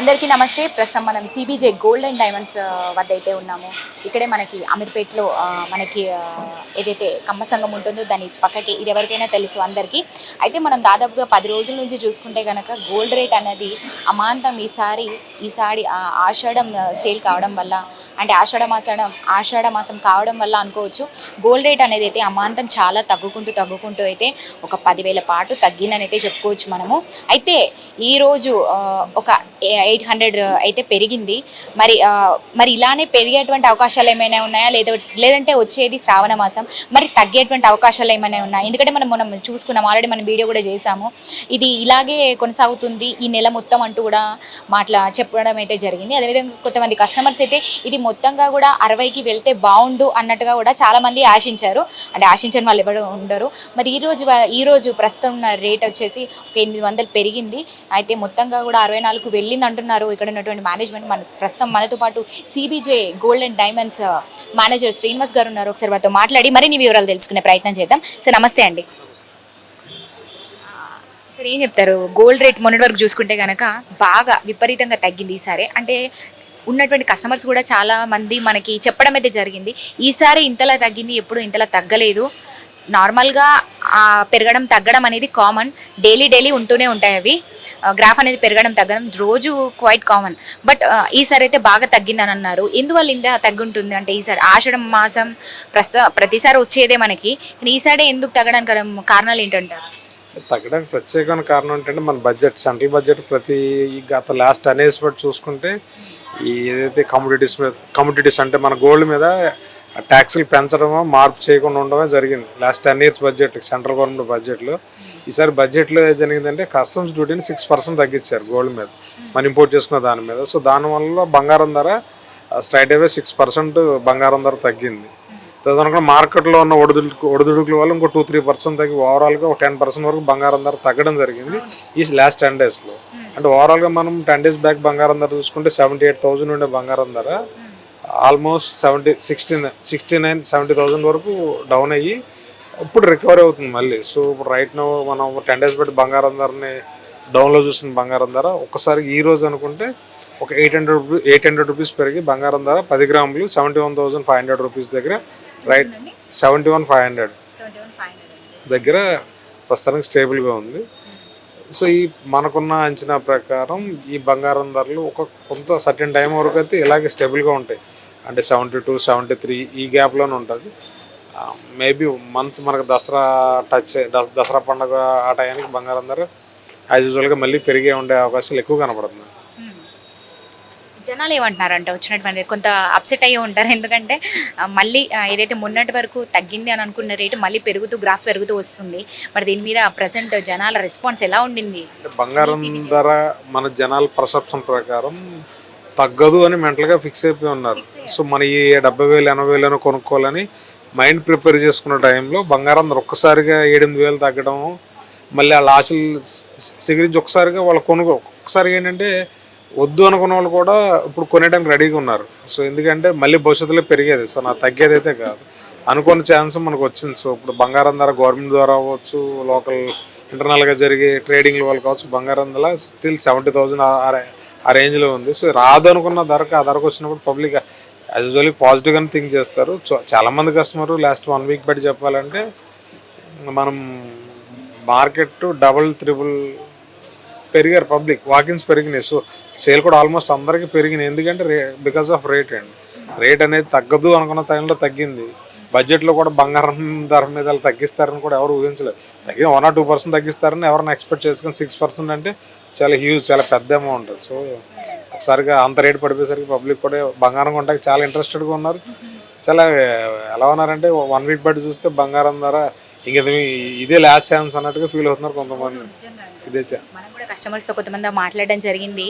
అందరికీ నమస్తే. ప్రస్తుతం మనం సిబిజే గోల్డ్ అండ్ డైమండ్స్ వద్ద అయితే ఉన్నాము. ఇక్కడే మనకి అమీర్పేట్లో మనకి ఏదైతే కమ్మ సంఘం ఉంటుందో దాని పక్కకి ఇది ఎవరికైనా తెలుసు అందరికీ. అయితే మనం దాదాపుగా పది రోజుల నుంచి చూసుకుంటే కనుక గోల్డ్ రేట్ అనేది అమాంతం ఈసారి ఈసారి ఆషాఢం సేల్ కావడం వల్ల అంటే ఆషాఢ మాసం ఆషాఢ మాసం కావడం వల్ల అనుకోవచ్చు. గోల్డ్ రేట్ అనేది అయితే అమాంతం చాలా తగ్గుకుంటూ తగ్గుకుంటూ అయితే ఒక పదివేల పాటు తగ్గిందని అయితే చెప్పుకోవచ్చు మనము. అయితే ఈరోజు ఒక ఎయిట్ హండ్రెడ్ అయితే పెరిగింది. మరి మరి ఇలానే పెరిగేటువంటి అవకాశాలు ఏమైనా ఉన్నాయా? లేదా లేదంటే వచ్చేది శ్రావణ మాసం. మరి తగ్గేటువంటి అవకాశాలు ఏమైనా ఉన్నాయా? ఎందుకంటే మనం మనం చూసుకున్నాం ఆల్రెడీ మనం వీడియో కూడా చేసాము ఇది ఇలాగే కొనసాగుతుంది ఈ నెల మొత్తం అంటూ కూడా మాట్లా చెప్పడం అయితే జరిగింది. అదేవిధంగా కొంతమంది కస్టమర్స్ అయితే ఇది మొత్తంగా కూడా అరవైకి వెళ్తే బాగుండు అన్నట్టుగా కూడా చాలామంది ఆశించారు. అంటే ఆశించని వాళ్ళు ఎవరు ఉండరు. మరి ఈరోజు ఈరోజు ఈ రోజు ప్రస్తుతం ఉన్న రేట్ వచ్చేసి ఒక ఎనిమిది వందలు పెరిగింది. అయితే మొత్తంగా కూడా అరవై నాలుగు వెళ్ళింది అంటున్నారు. ఇక్కడ ఉన్నటువంటి మేనేజ్మెంట్ మన ప్రస్తుతం మనతో పాటు CBJ gold and diamonds manager Srinivas garu ఉన్నారు. ఒకసారి వారితో మాట్లాడి మరిన్ని వివరాలు తెలుసుకునే ప్రయత్నం చేద్దాం. సార్ నమస్తే అండి. సార్ ఏం చెప్తారు? గోల్డ్ రేట్ మొన్నటి వరకు చూసుకుంటే కనుక బాగా విపరీతంగా తగ్గింది ఈసారి. అంటే ఉన్నటువంటి కస్టమర్స్ కూడా చాలా మంది మనకి చెప్పడం అయితే జరిగింది. ఈసారి ఇంతలా తగ్గింది ఎప్పుడు ఇంతలా తగ్గలేదు. నార్మల్గా పెరగడం తగ్గడం అనేది కామన్. డైలీ డైలీ ఉంటూనే ఉంటాయి అవి. గ్రాఫ్ అనేది పెరగడం తగ్గడం రోజు క్వైట్ కామన్. బట్ ఈసారి అయితే బాగా తగ్గిందని అన్నారు ఎందువల్ల ఇంత తగ్గుంటుంది అంటే ఈసారి ఆషాఢం మాసం ప్రస్తుత ప్రతిసారి వచ్చేదే మనకి. కానీ ఈసారి ఎందుకు తగ్గడానికి కారణాలు ఏంటంటారు? తగ్గడానికి ప్రత్యేకమైన కారణం ఏంటంటే మన బడ్జెట్ సెంట్రల్ బడ్జెట్ ప్రతి గత లాస్ట్ అనేసి బట్టి చూసుకుంటే ఏదైతే కమోడిటీస్ మీద కమోడిటీస్ అంటే మన గోల్డ్ మీద ట్యాక్సులు పెంచడమో మార్పు చేయకుండా ఉండడమే జరిగింది. Last ten years budget central government బడ్జెట్లో ఈసారి బడ్జెట్లో ఏం జరిగిందంటే కస్టమ్స్ డ్యూటీని సిక్స్ పర్సెంట్ తగ్గించారు గోల్డ్ మీద. మనం ఇంపోర్ట్ చేసుకున్న దాని మీద. సో దానివల్ల బంగారం ధర స్ట్రైట్ అవే సిక్స్ పర్సెంట్ బంగారం ధర తగ్గింది. తదనుకున్న మార్కెట్లో ఉన్న ఒడిదుడుకు ఒడిదుడుకుల వల్ల ఇంకో టూ త్రీ పర్సెంట్ తగ్గి ఓవరాల్గా ఒక టెన్ పర్సెంట్ వరకు బంగారం ధర తగ్గడం జరిగింది ఈ లాస్ట్ టెన్ డేస్లో అంటే ఓవరాల్గా మనం టెన్ డేస్ బ్యాక్ బంగారం ధర చూసుకుంటే సెవెంటీ ఎయిట్ థౌసండ్ ఉండే బంగారం ధర. Almost seventy sixty sixty nine seventy thousand వరకు డౌన్ అయ్యి ఇప్పుడు రికవరీ అవుతుంది మళ్ళీ. సో ఇప్పుడు రైట్ నో మనం టెన్ డేస్ బట్టి బంగారం ధరని డౌన్లో చూసిన బంగారం ధర ఒక్కసారి ఈ రోజు అనుకుంటే ఒక eight hundred rupees eight hundred rupees పెరిగి బంగారం ధర పది గ్రాములు seventy one thousand five hundred rupees దగ్గర right seventy one five hundred దగ్గర ప్రస్తుతానికి స్టేబుల్గా ఉంది. సో ఈ మనకున్న అంచనా ప్రకారం ఈ బంగారం ధరలు ఒక కొంత సర్టెన్ టైం వరకు అయితే ఇలాగే స్టేబుల్గా ఉంటాయి. అంటే సెవెంటీ టూ సెవెంటీ త్రీ ఈ గ్యాప్లోనే ఉంటుంది. మేబీ మంత్స్ మనకు దసరా టచ్ దసరా పండుగ ఆ టైంకి బంగారం ధర యాజ్ యూజువల్గా మళ్ళీ పెరిగే ఉండే అవకాశాలు ఎక్కువ కనపడుతున్నాయి. జనాలు ఏమంటున్నారంటే వచ్చినటువంటి కొంత అప్సెట్ అయ్యి ఉంటారు. ఎందుకంటే మళ్ళీ ఏదైతే మొన్నటి వరకు తగ్గింది అని అనుకున్న రేటు మళ్ళీ పెరుగుతూ గ్రాఫ్ పెరుగుతూ వస్తుంది. మరి దీని మీద ప్రజెంట్ జనాల రెస్పాన్స్ ఎలా ఉండింది? బంగారం ధర మన జనాల పర్సెప్షన్ ప్రకారం తగ్గదు అని మెంటల్గా ఫిక్స్ అయిపోయి ఉన్నారు. సో మన ఈ డెబ్బై వేలు ఎనభై వేలు కొనుక్కోవాలని మైండ్ ప్రిపేర్ చేసుకున్న టైంలో బంగారం ఒక్కసారిగా ఏడెనిమిది వేలు తగ్గడం మళ్ళీ ఆ లాసులు సిగిరించి ఒకసారిగా వాళ్ళు కొనుక్కో ఒక్కసారిగా ఏంటంటే వద్దు అనుకున్న వాళ్ళు కూడా ఇప్పుడు కొనేయడానికి రెడీగా ఉన్నారు. సో ఎందుకంటే మళ్ళీ భవిష్యత్తులో పెరిగేది. సో నా తగ్గేది అయితే కాదు. అనుకున్న ఛాన్స్ మనకు వచ్చింది. సో ఇప్పుడు బంగారం ధర గవర్నమెంట్ ద్వారా అవ్వచ్చు లోకల్ ఇంటర్నల్గా జరిగే ట్రేడింగ్ల వల్ల కావచ్చు బంగారం ధర స్టిల్ సెవెంటీ థౌజండ్ ఆ రేంజ్లో ఉంది. సో రాదు అనుకున్న ధరకు ఆ ధరకు వచ్చినప్పుడు పబ్లిక్ యూజువల్లీ పాజిటివ్గానే థింక్ చేస్తారు. చాలామంది కస్టమర్ లాస్ట్ వన్ వీక్ బట్టి చెప్పాలంటే మనం మార్కెట్ డబుల్ త్రిబుల్ పెరిగారు పబ్లిక్ వాకిన్స్ పెరిగినాయి. సో సేల్ కూడా ఆల్మోస్ట్ అందరికీ పెరిగినాయి. ఎందుకంటే రే బికాస్ ఆఫ్ రేట్ అండి. రేట్ అనేది తగ్గదు అనుకున్న టైంలో తగ్గింది. బడ్జెట్లో కూడా బంగారం ధర మీద తగ్గిస్తారని కూడా ఎవరు ఊహించలేదు. తగ్గి వన్ ఆర్ టూ పర్సెంట్ తగ్గిస్తారని ఎవరైనా ఎక్స్పెక్ట్ చేసుకుని సిక్స్ పర్సెంట్ అంటే చాలా హ్యూజ్ చాలా పెద్ద అమౌంట్ సో ఒకసారిగా అంత రేట్ పడిపోయేసరికి పబ్లిక్ కూడా బంగారం కొంటాకి చాలా ఇంట్రెస్టెడ్గా ఉన్నారు. చాలా ఎలా ఉన్నారంటే వన్ వీక్ బట్టి చూస్తే బంగారం ధర ఇంక ఇదే లాస్ట్ ఛాన్స్ అన్నట్టుగా ఫీల్ అవుతున్నారు కొంతమంది. ఇదే మనం కూడా కస్టమర్స్తో కొంతమంది మాట్లాడడం జరిగింది.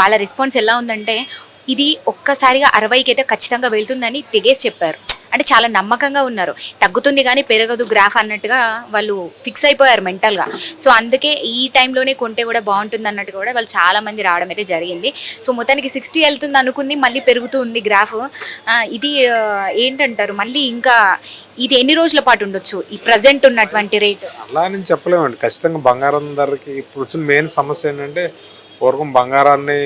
వాళ్ళ రెస్పాన్స్ ఎలా ఉందంటే ఇది ఒక్కసారిగా అరవైకి అయితే ఖచ్చితంగా వెళ్తుందని తెగేసి చెప్పారు. అంటే చాలా నమ్మకంగా ఉన్నారు. తగ్గుతుంది కానీ పెరగదు గ్రాఫ్ అన్నట్టుగా వాళ్ళు ఫిక్స్ అయిపోయారు మెంటల్గా. సో అందుకే ఈ టైంలోనే కొంటే కూడా బాగుంటుంది అన్నట్టు కూడా వాళ్ళు చాలా మంది రావడం అయితే జరిగింది. సో మొత్తానికి సిక్స్టీ వెళ్తుంది అనుకుంది మళ్ళీ పెరుగుతూ ఉంది గ్రాఫ్. ఇది ఏంటంటారు? మళ్ళీ ఇంకా ఇది ఎన్ని రోజుల పాటు ఉండొచ్చు? ఈ ప్రజెంట్ ఉన్నటువంటి రేట్ అలా నేను చెప్పలేమండి. ఖచ్చితంగా బంగారం ధరకి ఇప్పుడు వచ్చిన మెయిన్ సమస్య ఏంటంటే పూర్వం బంగారాన్ని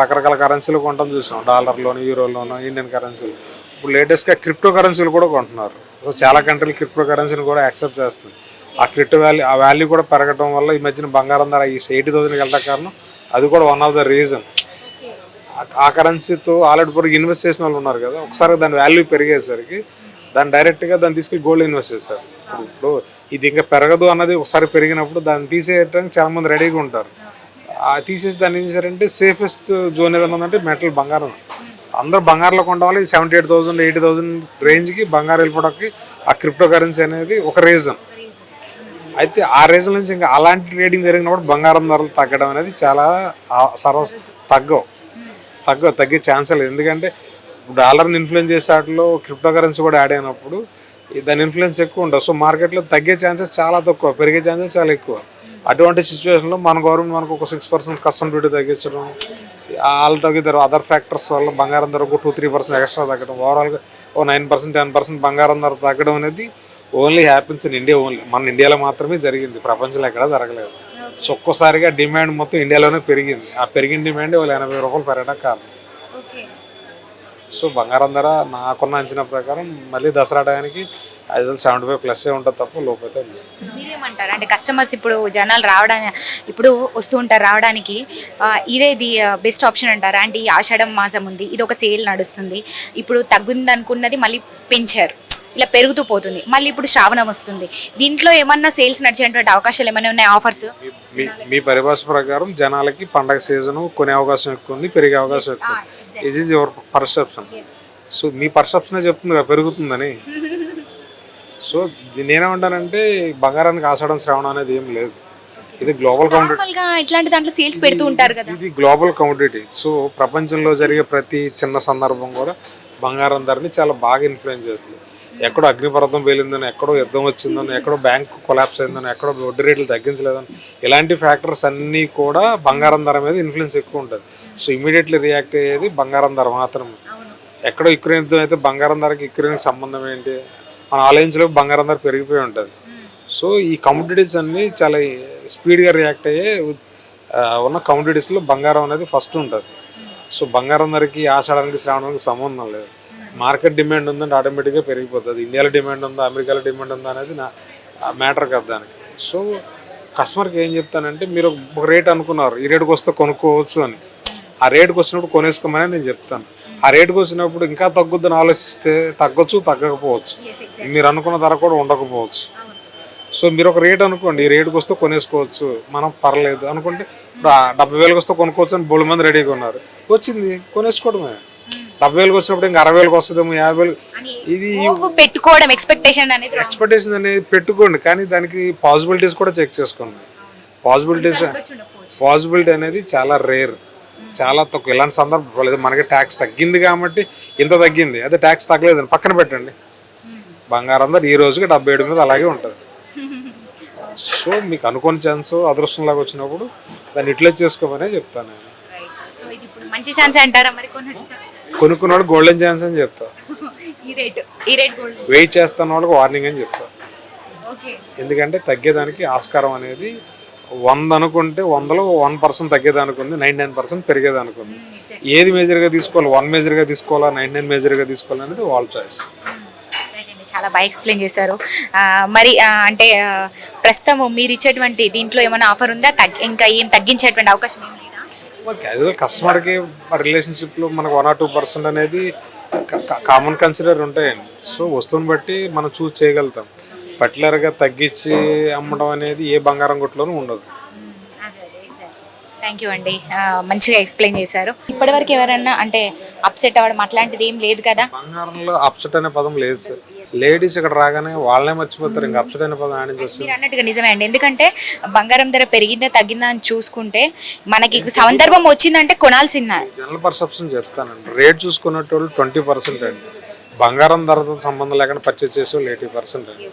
రకరకాల కరెన్సీలు కొంటాం చూసాం. డాలర్లోను యూరోలోను ఇండియన్ కరెన్సీలు ఇప్పుడు లేటెస్ట్గా క్రిప్టో కరెన్సీలు కూడా కొంటున్నారు. సో చాలా కంట్రీలు క్రిప్టో కరెన్సీని కూడా యాక్సెప్ట్ చేస్తుంది ఆ క్రిప్టో వాల్యూ ఆ వాల్యూ కూడా పెరగడం వల్ల ఈ మధ్యన బంగారం ధర ఈ ఎయిటీ థౌసండ్కి వెళ్ళడం కారణం అది కూడా వన్ ఆఫ్ ద రీజన్ ఆ కరెన్సీతో ఆల్రెడీ పొరకు ఇన్వెస్ట్ చేసిన వాళ్ళు ఉన్నారు కదా ఒకసారి దాని వాల్యూ పెరిగేసరికి దాన్ని డైరెక్ట్గా దాన్ని తీసుకెళ్ళి గోల్డ్ ఇన్వెస్ట్ చేస్తారు ఇప్పుడు ఇది ఇంకా పెరగదు అన్నది ఒకసారి పెరిగినప్పుడు దాన్ని తీసేయడానికి చాలా మంది రెడీగా ఉంటారు. తీసేసి దాన్ని ఏం చేశారంటే సేఫెస్ట్ జోన్ ఏదైనా ఉందంటే మెటల్ బంగారం. అందరూ బంగారంలో కొనడం వల్ల seventy eight thousand eighty thousand రేంజ్కి బంగారం వెళ్ళిపోవడానికి ఆ క్రిప్టో కరెన్సీ అనేది ఒక రీజన్ అయితే ఆ రీజన్ నుంచి ఇంకా అలాంటి ట్రేడింగ్ జరిగినప్పుడు బంగారం ధరలు తగ్గడం అనేది చాలా సర్వ తగ్గవు. తగ్గవు తగ్గే ఛాన్స్ లేదు. ఎందుకంటే డాలర్ని ఇన్ఫ్లుయెన్స్ చేసే వాటిలో క్రిప్టో కరెన్సీ కూడా యాడ్ అయినప్పుడు దాని ఇన్ఫ్లుయెన్స్ ఎక్కువ ఉండవు సో మార్కెట్లో తగ్గే ఛాన్సెస్ చాలా తక్కువ పెరిగే ఛాన్సెస్ చాలా ఎక్కువ. అటువంటి సిచ్యువేషన్లో మన గవర్నమెంట్ మనకు ఒక సిక్స్ పర్సెంట్ కస్టమ్ డ్యూటీ తగ్గించడం ఆల్ టుగెదర్ అదర్ ఫ్యాక్టర్స్ వల్ల బంగారం ధర ఒక టూ త్రీ పర్సెంట్ ఎక్స్ట్రా తగ్గడం ఓవరాల్గా ఓ నైన్ పర్సెంట్ టెన్ పర్సెంట్ బంగారం ధర తగ్గడం అనేది only happiness in India only మన ఇండియాలో మాత్రమే జరిగింది ప్రపంచంలో ఎక్కడా జరగలేదు. సో ఒక్కసారిగా డిమాండ్ మొత్తం ఇండియాలోనే పెరిగింది. ఆ పెరిగిన డిమాండ్ వాళ్ళు ఎనభై రూపాయలు పెరగడం కారణం. సో బంగారం ధర నాకున్న అంచనా ప్రకారం మళ్ళీ దసరా టయానికి వందలు సెవెంటీ ఫైవ్ ప్లస్ ఉంటుంది తప్ప లోపైతే మీరేమంటారు? అంటే కస్టమర్స్ ఇప్పుడు జనాలు రావడానికి ఇప్పుడు వస్తూ ఉంటారు రావడానికి ఇదే ది బెస్ట్ ఆప్షన్ అంటారా? అంటే ఈ ఆషాఢం మాసం ఉంది ఇది ఒక సేల్ నడుస్తుంది ఇప్పుడు తగ్గింది అనుకున్నది మళ్ళీ పెంచారు ఇలా పెరుగుతూ పోతుంది మళ్ళీ ఇప్పుడు శ్రావణం వస్తుంది. దీంట్లో ఏమన్నా సేల్స్ నడిచేటువంటి అవకాశాలు ఏమైనా ఉన్నాయి ఆఫర్స్ మీ- పరిభాష ప్రకారం జనాలకి పండగ సీజన్ కొనే అవకాశం ఎక్కువ ఉంది పెరిగే అవకాశం ఎక్కువ ఇది ఈజ్ యువర్ పర్సెప్షన్ సో మీ పర్సెప్షనే చెప్తుంది పెరుగుతుందని. సో నేనేమంటానంటే బంగారానికి ఆషాఢం శ్రవణం అనేది ఏం లేదు. ఇది గ్లోబల్ ఇట్లాంటి దాంట్లో సేల్స్ పెడుతూ ఉంటారు కదా. ఇది గ్లోబల్ కమ్యూనిటీ సో ప్రపంచంలో జరిగే ప్రతి చిన్న సందర్భం కూడా బంగారం ధరని చాలా బాగా ఇన్ఫ్లుయెన్స్ చేస్తుంది. ఎక్కడో అగ్నిపర్వతం పేలిందని ఎక్కడో యుద్ధం వచ్చిందని ఎక్కడో బ్యాంక్ కొలాప్స్ అయిందని ఎక్కడో వడ్డీ రేట్లు తగ్గించలేదని ఇలాంటి ఫ్యాక్టర్స్ అన్నీ కూడా బంగారం ధర మీద ఇన్ఫ్లుయెన్స్ ఎక్కువ ఉంటుంది. సో ఇమీడియట్లీ రియాక్ట్ అయ్యేది బంగారం ధర మాత్రమే. ఎక్కడో యుక్రెయిన్ యుద్ధం అయితే బంగారం ధరకి యుక్రెయిన్కి సంబంధం ఏంటి? మన ఆలయంలో బంగారం ధర పెరిగిపోయి ఉంటుంది. సో ఈ కమ్యూనిటీస్ అన్నీ చాలా స్పీడ్గా రియాక్ట్ అయ్యే ఉన్న కమ్యూనిటీస్లో బంగారం అనేది ఫస్ట్ ఉంటుంది. సో బంగారం ధరకి ఆషాఢానికి శ్రావణానికి సంబంధం లేదు. మార్కెట్ డిమాండ్ ఉందంటే ఆటోమేటిక్గా పెరిగిపోతుంది. ఇండియాలో డిమాండ్ ఉందా అమెరికాలో డిమాండ్ ఉందా అనేది నా మ్యాటర్ కాదు దానికి. సో కస్టమర్కి ఏం చెప్తానంటే మీరు ఒక రేట్ అనుకున్నారు ఈ రేటుకి వస్తే కొనుక్కోవచ్చు అని. ఆ రేటుకి వచ్చినప్పుడు కొనేసుకోమని నేను చెప్తాను. ఆ రేటుకి వచ్చినప్పుడు ఇంకా తగ్గుద్దని ఆలోచిస్తే తగ్గొచ్చు తగ్గకపోవచ్చు. మీరు అనుకున్న ధర కూడా ఉండకపోవచ్చు. సో మీరు ఒక రేట్ అనుకోండి ఈ రేటుకి వస్తే కొనేసుకోవచ్చు మనం పర్లేదు అనుకుంటే డెబ్బై వేలకు వస్తే కొనుక్కోవచ్చు అని బోళ్ళు మంది రెడీగా ఉన్నారు. వచ్చింది కొనేసుకోవడమే. డెబ్బై వేలకు వచ్చినప్పుడు ఇంకా అరవై వేలకు వస్తుందేమో యాభై వేలు. ఇది పెట్టుకోవడం ఎక్స్పెక్టేషన్ అనేది. ఎక్స్పెక్టేషన్ అనేది పెట్టుకోండి కానీ దానికి పాసిబిలిటీస్ కూడా చెక్ చేసుకోండి. పాసిబిలిటీస్ పాసిబిలిటీ అనేది చాలా రేర్ చాలా తక్కువ. ఇలాంటి సందర్భం లేదు. మనకి ట్యాక్స్ తగ్గింది కాబట్టి ఇంత తగ్గింది. అదే ట్యాక్స్ తగ్గలేదని పక్కన పెట్టండి. బంగారం ధర ఈ రోజుకి డెబ్బై ఏడు మీద అలాగే ఉంటుంది. సో మీకు అనుకోని ఛాన్స్ అదృష్టంలాగా వచ్చినప్పుడు దాన్ని ఇట్లా చేసుకోమనే చెప్తాను నేను. మంచి ఛాన్స్ అంటారా మరి కొనొచ్చా? కొనుక్కున్నాడు గోల్డెన్ ఛాన్స్ అని చెప్తా. వెయిట్ చేస్తున్న వాళ్ళకి వార్నింగ్ అని చెప్తా. ఎందుకంటే తగ్గేదానికి ఆస్కారం అనేది వంద అనుకుంటే వందలో వన్ పర్సెంట్ తగ్గేదానికి ఉంది నైన్ నైన్ పర్సెంట్ పెరిగేదానికి ఉంది ఏది మేజర్గా తీసుకోవాలి వన్ మేజర్గా తీసుకోవాలా నైన్ నైన్ మేజర్గా తీసుకోవాలి అనేది వాళ్ళ చాయిస్ చాలా బాగా ఎక్స్ప్లెయిన్ చేశారు. మరి అంటే ప్రస్తుతం మీరు ఇచ్చేటువంటి దీంట్లో ఏమైనా ఆఫర్ ఉందా? ఇంకా ఏం తగ్గించేటువంటి అవకాశం ఏం లేదా? క్యాజువల్ కస్టమర్కి రిలేషన్షిప్లో మనకు వన్ ఆర్ టూ పర్సెంట్ అనేది కామన్ కన్సిడర్ ఉంటాయండి. సో వస్తువుని బట్టి మనం చూస్ చేయగలుగుతాం. పర్టికులర్గా తగ్గించి అమ్మడం అనేది ఏ బంగారం కొట్టులోనూ ఉండదు. థ్యాంక్ యూ అండి. మంచిగా ఎక్స్ప్లెయిన్ చేశారు. ఇప్పటివరకు ఎవరైనా అంటే అప్సెట్ అవ్వడం అట్లాంటిది ఏం లేదు కదా? బంగారంలో అప్సెట్ అనే పదం లేదు సార్. లేడీస్ ఇక్కడ రాగానే వాళ్ళే మర్చిపోతారు ఇంకా అప్సెట్ అనే పదం ఆడి నుంచి వస్తుంది మీరు అన్నట్టుగా నిజమే అండి. ఎందుకంటే బంగారం ధర పెరిగిందా తగ్గిందా అని చూసుకుంటే మనకి సందర్భం వచ్చిందంటే కొనాల్సిందా. జనరల్ పర్సెప్షన్ చెప్తానండి. రేట్ చూసుకున్నట్టు ట్వంటీ పర్సెంట్ అండి. బంగారం ధరతో సంబంధం లేకుండా పర్చేస్ చేసే ఎయిటీ పర్సెంట్ అండి.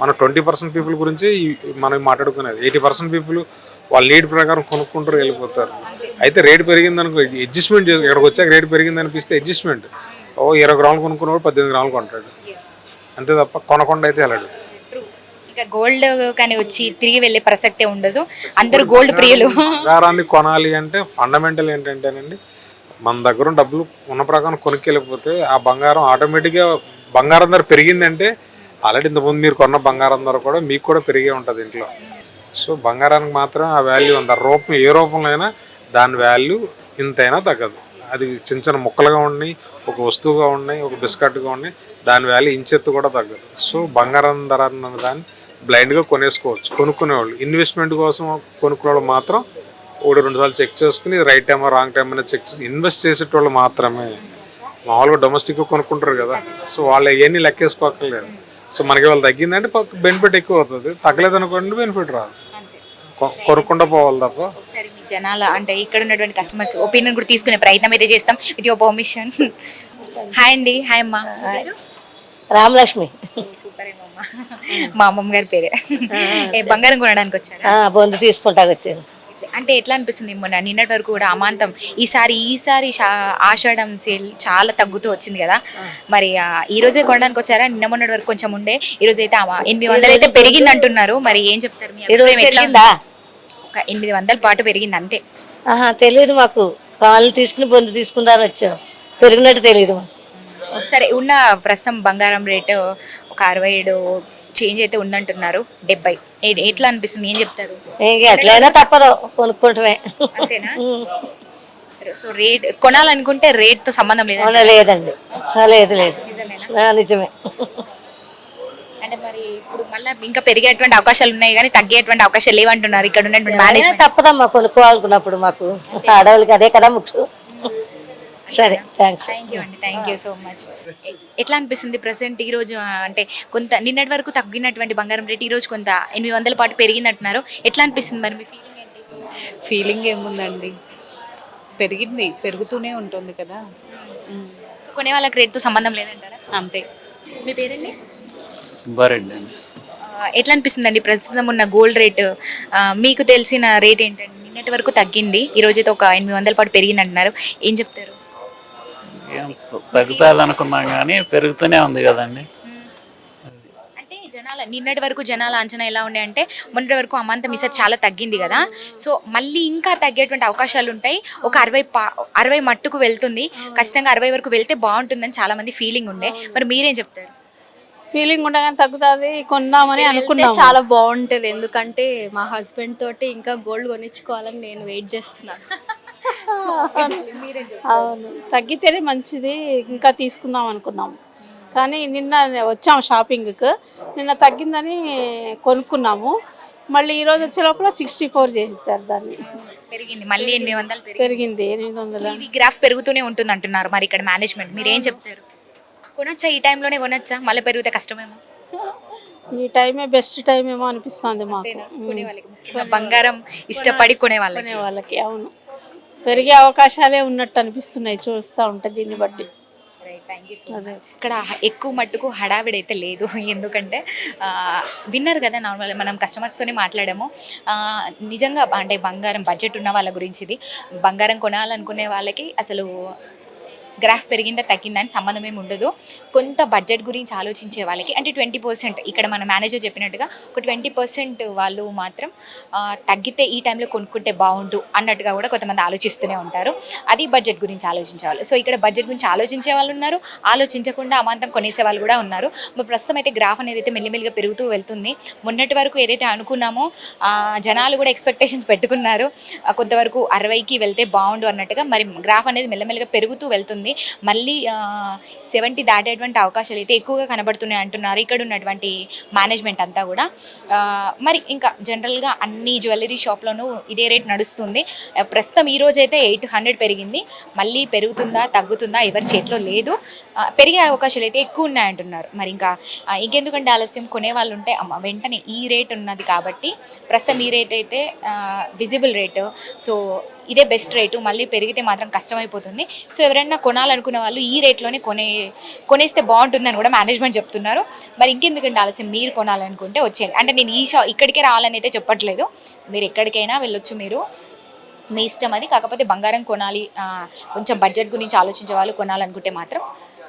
మన ట్వంటీ పర్సెంట్ పీపుల్ గురించి మనం మాట్లాడుకునేది. ఎయిటీ పర్సెంట్ పీపుల్ వాళ్ళ నీడ్ ప్రకారం కొనుక్కుంటారు వెళ్ళిపోతారు. అయితే రేట్ పెరిగింది అనుకో అడ్జస్ట్మెంట్ ఇక్కడికి వచ్చాక రేట్ పెరిగింది అనిపిస్తే అడ్జస్ట్మెంట్ ఓ ఇరవై గ్రాములు కొనుక్కున్నవాడు పద్దెనిమిది గ్రాములు కొంటాడు. అంతే తప్ప కొనకుండా అయితే వెళ్ళడు. ఇంకా గోల్డ్ కానీ వచ్చి తిరిగి వెళ్ళే ప్రసక్తే ఉండదు. అందరూ గోల్డ్ ప్రియులు. బంగారాన్ని కొనాలి అంటే ఫండమెంటల్ ఏంటంటేనండి మన దగ్గర డబ్బులు ఉన్న ప్రకారం కొనుక్కెళ్ళిపోతే ఆ బంగారం ఆటోమేటిక్గా బంగారం ధర పెరిగిందంటే ఆల్రెడీ ఇంతకుముందు మీరు కొన్న బంగారం ధర కూడా మీకు కూడా పెరిగే ఉంటుంది ఇంట్లో. సో బంగారానికి మాత్రం ఆ వాల్యూ ఉంది రూపం ఏ రూపంలో అయినా దాని వాల్యూ ఇంతైనా తగ్గదు. అది చిన్న చిన్న ముక్కలుగా ఉన్నాయి ఒక వస్తువుగా ఉన్నాయి ఒక బిస్కెట్గా ఉన్నాయి దాని వాల్యూ ఇంచెత్తు కూడా తగ్గదు. సో బంగారం ధర అన్న దాన్ని బ్లైండ్గా కొనేసుకోవచ్చు. కొనుక్కునేవాళ్ళు. ఇన్వెస్ట్మెంట్ కోసం కొనుక్కునే వాళ్ళు మాత్రం ఒకటి రెండు సార్లు చెక్ చేసుకుని రైట్ టైమా రాంగ్ టైం అనేది చెక్ చేసి ఇన్వెస్ట్ చేసేటోళ్ళు మాత్రమే. మామూలుగా డొమెస్టిక్గా కొనుక్కుంటారు కదా. సో వాళ్ళు అవన్నీ లెక్కేసుకోక్కర్లేదు. సో మనకి వాళ్ళు తగ్గిందంటే బెనిఫిట్ ఎక్కువ అవుతుంది. తగ్గలేదనుకోండి బెనిఫిట్ రాదు. కొ- కొనుక్కుండా పోవాలి తప్ప. ఒకసారి మీ జనాల అంటే ఇక్కడ ఉన్నటువంటి కస్టమర్స్ ఒపీనియన్ కూడా తీసుకునే ప్రయత్నం అయితే చేస్తాం. విత్ యువర్ పర్మిషన్ హాయ్ అండి. హాయ్ అమ్మా. రామలక్ష్మి. సూపర్ మా అమ్మమ్మ గారి పేరే. ఏ, బంగారం కొనడానికి వచ్చారా? ఆ, బొందు తీసుకుంటాకు వచ్చాను అంటే ఎట్లా అనిపిస్తుంది మొన్న నిన్నటి వరకు కూడా అమాంతం ఈసారి ఈసారి ఆషాఢం సేల్ చాలా తగ్గుతూ వచ్చింది కదా. మరి ఈ రోజే కొనడానికి వచ్చారా? నిన్న మొన్నటి వరకు కొంచెం ఉండే. ఈ రోజు అయితే ఎనిమిది వందలు అయితే పెరిగింది అంటున్నారు. మరి ఏం చెప్తారు ఒక ఎనిమిది వందల పాటు పెరిగింది అంతే. తెలియదు మాకు. కాళ్ళు తీసుకుని బొందు తీసుకుందాని వచ్చాం. పెరిగినట్టు తెలియదు సరే ఉన్న ప్రస్తుతం బంగారం రేటు ఒక అరవై ఏడు చేంజ్ అయితే ఉందంటున్నారు. డెబ్బై. ఎట్లా అనిపిస్తుంది? ఏం చెప్తారు? ఎట్లయినా తప్పదు. కొనుక్కుంటమే. అంతేనా? సో రేట్ కొనాలనుకుంటే రేట్తో సంబంధం లేదా? లేదండి. లేదు లేదు. నిజమే. అంటే మరి ఇప్పుడు మళ్ళీ ఇంకా పెరిగేటువంటి అవకాశాలు ఉన్నాయి కానీ తగ్గేటువంటి అవకాశాలు లేవంటున్నారు. ఇక్కడ ఉన్నటువంటి తప్పదమ్మా కొనుక్కోవాలనుకున్నప్పుడు మాకు. ఆడవాళ్ళకి అదే కదా ముఖ్యం. సరే థ్యాంక్స్ థ్యాంక్ యూ అండి. థ్యాంక్ యూ సో మచ్ ఎట్లా అనిపిస్తుంది ప్రెసెంట్ ఈ రోజు అంటే కొంత నిన్నటి వరకు తగ్గినటువంటి బంగారం రేట్ ఈ రోజు కొంత ఎనిమిది వందల పాటు పెరిగినట్టున్నారు. ఎట్లా అనిపిస్తుంది మరి మీ ఫీలింగ్ ఏంటి? ఫీలింగ్ ఏముందండి? పెరిగింది పెరుగుతూనే ఉంటుంది కదా. సో కొనే వాళ్ళకి రేట్తో సంబంధం లేదంటారా? అంతే. మీ పేరండి? సుబ్బారెడ్డి అండి. ఎట్లా అనిపిస్తుందండి? ప్రస్తుతం ఉన్న గోల్డ్ రేట్ మీకు తెలిసిన రేట్ ఏంటండి? నిన్నటి వరకు తగ్గింది ఈ రోజైతే ఒక ఎనిమిది వందల పాటు పెరిగింది అంటున్నారు ఏం చెప్తారు? ఏం తగ్గుతాదనుకున్నాం కానీ పెరుగుతూనే ఉంది కదండి. అంటే జనాల నిన్నటి వరకు జనాల అంచనా ఎలా ఉండే అంటే మొన్నటి వరకు అమాంతం ఈసారి చాలా తగ్గింది కదా. సో మళ్ళీ ఇంకా తగ్గేటువంటి అవకాశాలు ఉంటాయి. ఒక అరవై పా అరవై మట్టుకు వెళ్తుంది. ఖచ్చితంగా అరవై వరకు వెళ్తే బాగుంటుందని చాలా మంది ఫీలింగ్ ఉండే. మరి మీరేం చెప్తారు? ఫీలింగ్ ఉండగానే తగ్గుతుంది కొందామని అనుకున్నాం చాలా బాగుంటది. ఎందుకంటే మా హస్బెండ్ తోటి ఇంకా గోల్డ్ కొనిచ్చుకోవాలని నేను వెయిట్ చేస్తున్నాను. అవును. తగ్గితేనే మంచిది. ఇంకా తీసుకుందాం అనుకున్నాం. కానీ నిన్న వచ్చాము షాపింగ్కి. నిన్న తగ్గిందని కొనుక్కున్నాము. మళ్ళీ ఈరోజు వచ్చే లోపల సిక్స్టీ ఫోర్ చేసేసారు దాన్ని. పెరిగింది. మళ్ళీ ఎనిమిది వందలు పెరిగింది. ఎనిమిది వందల. ఇది గ్రాఫ్ పెరుగుతూనే ఉంటుంది అంటున్నారు మరి ఇక్కడ మేనేజ్మెంట్. మీరు ఏం చెప్తారు? కొనొచ్చా? ఈ టైంలోనే కొనొచ్చా? మళ్ళీ పెరిగితే కష్టమేమో. ఈ టైమే బెస్ట్ టైం ఏమో అనిపిస్తుంది మాకు. బంగారం ఇష్టపడి కొనే వాళ్ళకి అవును. పెరిగే అవకాశాలే ఉన్నట్టు అనిపిస్తున్నాయి. చూస్తూ ఉంటే దీన్ని బట్టి. ఇక్కడ ఎక్కువ మట్టుకు హడావిడి అయితే లేదు. ఎందుకంటే విన్నారు కదా నార్మల్ మనం కస్టమర్స్తోనే మాట్లాడాము. నిజంగా అంటే బంగారం బడ్జెట్ ఉన్న వాళ్ళ గురించి ఇది. బంగారం కొనాలనుకునే వాళ్ళకి అసలు గ్రాఫ్ పెరిగిందా తగ్గిందా అని సంబంధం ఏమి ఉండదు. కొంత బడ్జెట్ గురించి ఆలోచించే వాళ్ళకి అంటే ట్వంటీ పర్సెంట్ ఇక్కడ మన మేనేజర్ చెప్పినట్టుగా ఒక ట్వంటీ పర్సెంట్ వాళ్ళు మాత్రం తగ్గితే ఈ టైంలో కొనుక్కుంటే బాగుండు అన్నట్టుగా కూడా కొంతమంది ఆలోచిస్తూనే ఉంటారు. అది బడ్జెట్ గురించి ఆలోచించే వాళ్ళు సో ఇక్కడ బడ్జెట్ గురించి ఆలోచించే వాళ్ళు ఉన్నారు ఆలోచించకుండా అమాంతం కొనేసే వాళ్ళు కూడా ఉన్నారు. మరి ప్రస్తుతం అయితే గ్రాఫ్ అనేది అయితే మెల్లిమెల్లిగా పెరుగుతూ వెళ్తుంది. మొన్నటి వరకు ఏదైతే అనుకున్నామో జనాలు కూడా ఎక్స్పెక్టేషన్స్ పెట్టుకున్నారు కొంతవరకు అరవైకి వెళ్తే బాగుండు అన్నట్టుగా మరి గ్రాఫ్ అనేది మెల్లమెల్లగా పెరుగుతూ వెళ్తుంది. మళ్ళీ సెవెంటీ దాటేటువంటి అవకాశాలు అయితే ఎక్కువగా కనబడుతున్నాయి అంటున్నారు. ఇక్కడ ఉన్నటువంటి మేనేజ్మెంట్ అంతా కూడా. మరి ఇంకా జనరల్గా అన్ని జ్యువెలరీ షాప్లోనూ ఇదే రేట్ నడుస్తుంది. ప్రస్తుతం ఈ రోజు అయితే ఎయిట్ హండ్రెడ్ పెరిగింది. మళ్ళీ పెరుగుతుందా తగ్గుతుందా ఎవరి చేతిలో లేదు. పెరిగే అవకాశాలు అయితే ఎక్కువ ఉన్నాయంటున్నారు మరి ఇంకా ఇంకెందుకంటే ఆలస్యం? కొనే వాళ్ళు ఉంటే అమ్మ వెంటనే ఈ రేట్ ఉన్నది కాబట్టి ప్రస్తుతం ఈ రేట్ అయితే విజిబుల్ రేటు. సో ఇదే బెస్ట్ రేటు మళ్ళీ పెరిగితే మాత్రం కష్టమైపోతుంది. సో ఎవరైనా కొనాలనుకునే వాళ్ళు ఈ రేట్లోనే కొనే కొనేస్తే బాగుంటుందని కూడా మేనేజ్మెంట్ చెప్తున్నారు. మరి ఇంకెందుకంటే ఆలస్యం? మీరు కొనాలనుకుంటే వచ్చేయండి. అంటే నేను ఈ షా ఇక్కడికే రావాలని అయితే చెప్పట్లేదు. మీరు ఎక్కడికైనా వెళ్ళొచ్చు మీరు. మీ ఇష్టం అది. కాకపోతే బంగారం కొనాలి కొంచెం బడ్జెట్ గురించి ఆలోచించే వాళ్ళు కొనాలనుకుంటే మాత్రం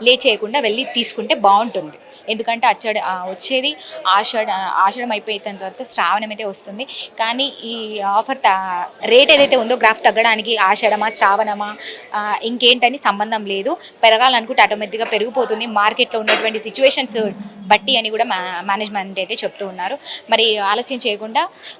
లే చేయకుండా వెళ్ళి తీసుకుంటే బాగుంటుంది. ఎందుకంటే అచ్చడి వచ్చేది ఆషాఢ ఆషాఢం అయిపోయిన తర్వాత శ్రావణం అయితే వస్తుంది. కానీ ఈ ఆఫర్ రేట్ ఏదైతే ఉందో గ్రాఫ్ తగ్గడానికి ఆషాఢమా శ్రావణమా ఇంకేంటని సంబంధం లేదు. పెరగాలనుకుంటే ఆటోమేటిక్గా పెరిగిపోతుంది. మార్కెట్లో ఉన్నటువంటి సిచ్యువేషన్స్ బట్టి అని కూడా మా మేనేజ్మెంట్ అయితే చెప్తూ ఉన్నారు. మరి ఆలస్యం చేయకుండా